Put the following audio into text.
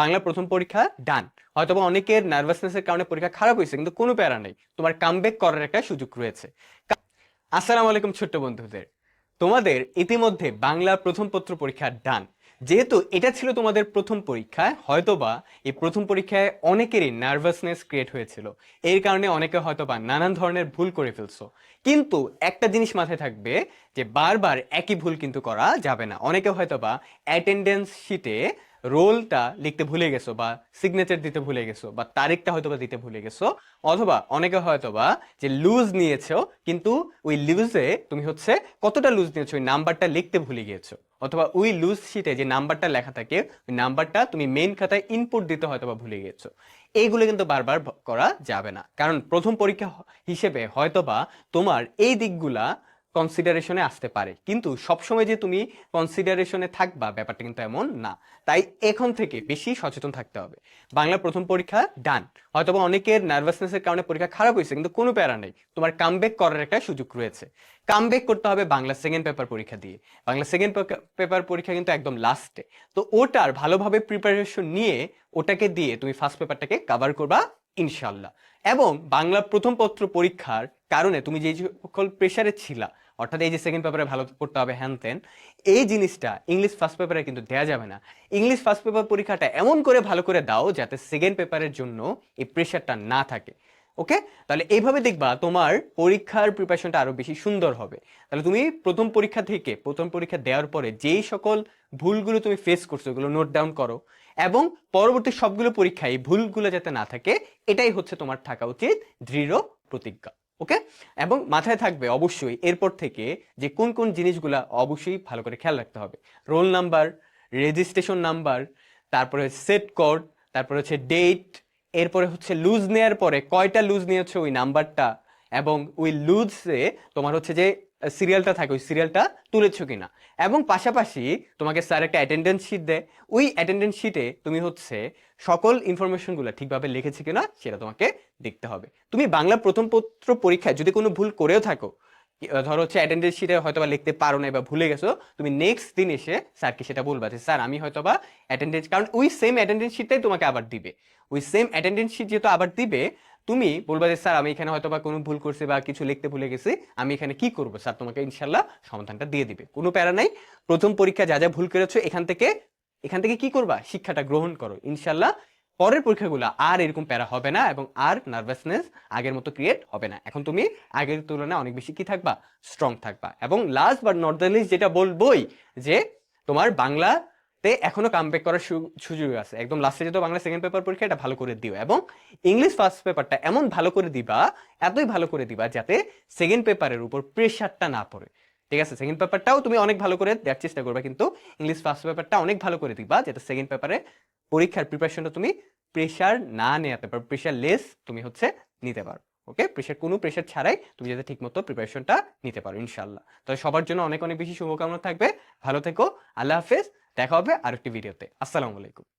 বাংলা প্রথম পরীক্ষা ডান হয়তো অনেকের নার্ভাসনেসের কারণে পরীক্ষা খারাপ হয়েছে, কিন্তু কোনো প্যারা নেই। তোমার কামব্যাক করার একটা সুযোগ রয়েছে। আসসালামু আলাইকুম ছোট্ট বন্ধুদের। তোমাদের ইতিমধ্যে বাংলা প্রথম পত্র পরীক্ষা ডান যেহেতু এটা ছিল তোমাদের প্রথম পরীক্ষা, হয়তোবা এই প্রথম পরীক্ষায় অনেকেরই নার্ভাসনেস ক্রিয়েট হয়েছিল। এর কারণে অনেকে হয়তোবা নানান ধরনের ভুল করে ফেলছো। কিন্তু একটা জিনিস মাথায় থাকবে যে বারবার একই ভুল কিন্তু করা যাবে না। অনেকে হয়তোবা অ্যাটেন্ডেন্স শিটে রোলটা লিখতে ভুলে গেছো বা সিগনেচার দিতে ভুলে গেছো বা তারিখটা হয়তোবা দিতে ভুলে গেছো, অথবা অনেকে হয়তোবা যে লুজ নিয়েছো, কিন্তু ওই লুজে তুমি হচ্ছে কতটা লুজ নিয়েছো, ওই নাম্বারটা লিখতে ভুলে গিয়েছো, অথবা ওই লুজ শিটে যে নাম্বারটা লেখা থাকে, ওই নাম্বারটা তুমি মেইন খাতায় ইনপুট দিতে হয়তোবা ভুলে গিয়েছো। এইগুলো কিন্তু বারবার করা যাবে না। কারণ প্রথম পরীক্ষা হিসেবে হয়তোবা তোমার এই দিকগুলা কনসিডারেশনে আসতে পারে। কিন্তু সবসময় যে তুমি কনসিডারেশনে থাকবা, ব্যাপারটা কিন্তু এমন না। তাই এখন থেকে বেশি সচেতন থাকতে হবে। বাংলা প্রথম পরীক্ষা ডান হয়তোবা অনেকের নার্ভাসনেসের কারণে পরীক্ষা খারাপ হয়েছে, কিন্তু কোনো প্যারা নেই। তোমার কামব্যাক করার একটা সুযোগ রয়েছে। কামব্যাক করতে হবে বাংলা সেকেন্ড পেপার পরীক্ষা দিয়ে। বাংলা সেকেন্ড পেপার পরীক্ষা কিন্তু একদম লাস্টে তো ওটার ভালোভাবে প্রিপারেশন নিয়ে ওটাকে দিয়ে তুমি ফার্স্ট পেপারটাকে কভার করবা, ইনশাল্লাহ। এবং বাংলা প্রথম পত্র পরীক্ষার কারণে তুমি যে সকল প্রেশারে ছিলা অর্থাৎ এই যে সেকেন্ড পেপারে ভালো করতে হবে হ্যান তেন এই জিনিসটা ইংলিশ ফার্স্ট পেপারে কিন্তু দেওয়া যাবে না। ইংলিশ ফার্স্ট পেপার পরীক্ষাটা এমন করে ভালো করে দাও যাতে সেকেন্ড পেপারের জন্য এই প্রেশারটা না থাকে। ওকে তাহলে এইভাবে দেখবা তোমার পরীক্ষার প্রিপারেশনটা আরও বেশি সুন্দর হবে। তাহলে তুমি প্রথম পরীক্ষা থেকে প্রথম পরীক্ষা দেওয়ার পরে যেই সকল ভুলগুলো তুমি ফেস করছ ওগুলো নোট ডাউন করো এবং পরবর্তী সবগুলো পরীক্ষায় ভুলগুলো যাতে না থাকে, এটাই হচ্ছে তোমার থাকা উচিত দৃঢ় প্রতিজ্ঞা। ওকে এবং মাথায় থাকবে অবশ্যই এরপর থেকে যে কোন কোন জিনিসগুলা অবশ্যই ভালো করে খেয়াল রাখতে হবে। রোল নাম্বার, রেজিস্ট্রেশন নাম্বার, তারপরে সেট কোড, তারপরে হচ্ছে ডেট, এরপরে হচ্ছে লুজ নেয়ার পরে কয়টা লুজ নিয়েছে ওই নাম্বারটা, এবং ওই লুজে তোমার হচ্ছে যে সিরিয়ালটা থাকে, ওই সিরিয়ালটা তুলেছো কিনা? এবং পাশাপাশি তোমাকে স্যার একটা অ্যাটেন্ডেন্স শিট দেয়। ওই অ্যাটেন্ডেন্স শিটে তুমি হচ্ছে সকল ইনফরমেশনগুলো ঠিকভাবে লিখেছে কিনা, সেটা তোমাকে দেখতে হবে। তুমি বাংলা প্রথম পত্র পরীক্ষায় যদি কোনো ভুল করেও থাকো ধরো হচ্ছে অ্যাটেন্ডেন্স শিটে হয়তো বা লিখতে পারো না বা ভুলে গেছো, তুমি নেক্সট দিন এসে স্যারকে সেটা বলবা যে স্যার আমি হয়তো বা অ্যাটেন্ডেন্স কারণ ওই সেম অ্যাটেন্ডেন্স শিটটাই তোমাকে আবার দিবে। ওই সেম অ্যাটেন্ডেন্স শিট যেহেতু আবার দিবে তুমি বলবা যে, স্যার, আমি এখানে হয়তো বা কোনো ভুল করছি বা কিছু লিখতে ভুলে গেছি। আমি এখানে কি করব? স্যার, তোমাকে ইনশাল্লাহ সমাধানটা দিয়ে দিবে। কোনো প্যারা নাই। প্রথম পরীক্ষা যা যা ভুল করেছ, এখান থেকে এখান থেকে কি করবা? শিক্ষাটা গ্রহণ করো। ইনশাল্লাহ পরের পরীক্ষাগুলো আর এরকম প্যারা হবে না এবং আর নার্ভাসনেস আগের মতো ক্রিয়েট হবে না। এখন তুমি আগের তুলনায় অনেক বেশি কি থাকবা? স্ট্রং থাকবা। এবং লাস্ট বাট নট যেটা বলবোই যে, তোমার বাংলাতে এখনও কামব্যাক করার সুযোগ আছে। একদম লাস্টে যেহেতু বাংলা সেকেন্ড পেপার পরীক্ষা, এটা ভালো করে দিও। এবং ইংলিশ ফার্স্ট পেপারটা এমন ভালো করে দিবা, এতই ভালো করে দিবা যাতে সেকেন্ড পেপারের উপর প্রেশারটা না পড়ে। ঠিক আছে? সেকেন্ড পেপারটাও তুমি অনেক ভালো করে দেওয়ার চেষ্টা করবে, কিন্তু ইংলিশ ফার্স্ট পেপারটা অনেক ভালো করে দিবা যাতে সেকেন্ড পেপারে পরীক্ষার প্রিপারেশনটা তুমি প্রেশার না নেওয়াতে পারো প্রেশার লেস তুমি হচ্ছে নিতে পারো। ওকে? প্রেশার কোনো প্রেশার ছাড়াই তুমি যাতে ঠিকমতো প্রিপারেশনটা নিতে পারো, ইনশাল্লাহ। তো সবার জন্য অনেক অনেক বেশি শুভকামনা থাকবে। ভালো থেকো, আল্লাহ হাফেজ, দেখা হবে আরেকটি ভিডিওতে আসসালামু আলাইকুম।